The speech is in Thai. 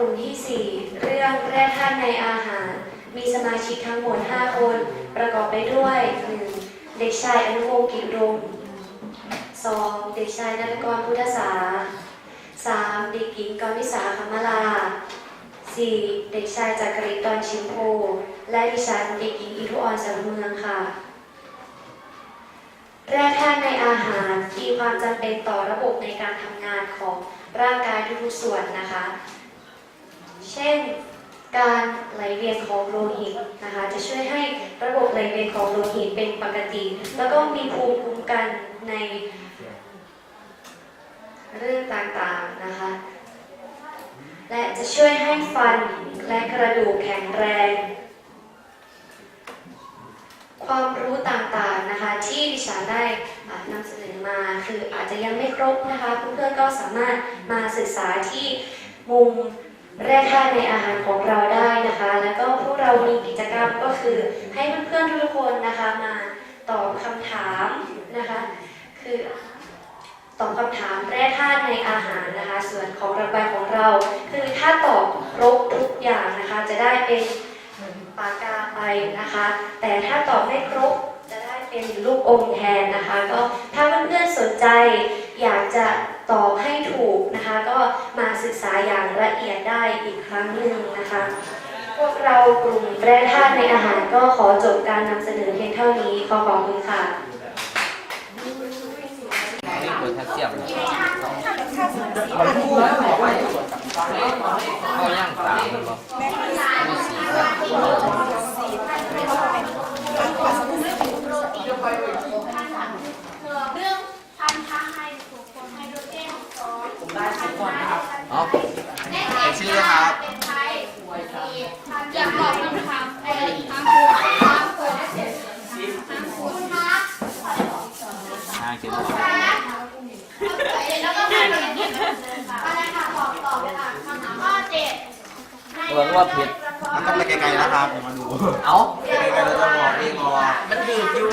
กลุ่มที่ 4 เรื่องแร่ธาตุในอาหาร มีสมาชิกทั้งหมด 5 คน ประกอบไปด้วย 1. เด็กชายอนุวงศ์กิจดม 2. เด็กชายนันทกรพุทธศา 3. เด็กหญิงกรวิสาคำลา 4. เด็กชายจักริดกรชิมโพและดิฉันเด็กหญิงอิทุออนสารเมืองค่ะ แร่ธาตุในอาหารมีความจำเป็นต่อระบบในการทำงานของร่างกายทุกๆส่วนนะคะ เช่น การไหลเวียนของโลหิตนะคะ จะช่วยให้ระบบไหลเวียนของโลหิตเป็นปกติ แล้วก็มีภูมิคุ้มกันในเรื่องต่างๆนะคะ และจะช่วยให้ฟันและกระดูกแข็งแรง ความรู้ต่างๆนะคะ ที่ดิฉันได้นำเสนอมาคืออาจจะยังไม่ครบนะคะเพื่อนๆก็สามารถมาศึกษาที่มุม แร่ธาตุในอาหารของเราได้นะคะ แล้วก็พวกเรามีกิจกรรมก็คือให้เพื่อนๆทุกคนนะคะมาตอบคำถามนะคะ คือตอบคำถามแร่ธาตุในอาหารนะคะ ส่วนของระบายของเรา คือถ้าตอบครบทุกอย่างนะคะ จะได้เป็นปากกาไปนะคะ แต่ถ้าตอบไม่ครบจะได้เป็นลูกอมแทนนะคะ ก็ถ้าเพื่อนๆสนใจ อยากจะตอบให้ถูกนะคะ ก็มาศึกษาอย่างละเอียดได้อีกครั้งหนึ่งนะคะ พวกเรากลุ่มแร่ธาตุในอาหารก็ขอจบการนำเสนอเพียงเท่านี้ ขอขอบคุณค่ะนี่คือแคลเซียมเขาย่างสามมันบอกมีสีครับ เรื่องพันธะไฮโดรโคนไฮโดรเจนสองผมได้สิบคนครับ อ๋อ ชื่อครับเป็นไทย อยากบอกคำถามไอ้ตามครูตามครูตามครูครับอ่าเขียนคว่ารับแล้วก็มาเรียนอะไรค่ะตอบตอบเลยค่ะคำถามข้อเจ็ดหวังว่าผิด มันต้องไปไกลๆนะครับอย่ามาดู เอ้าไกลๆเราจะบอกเองว่ามันถืออยู่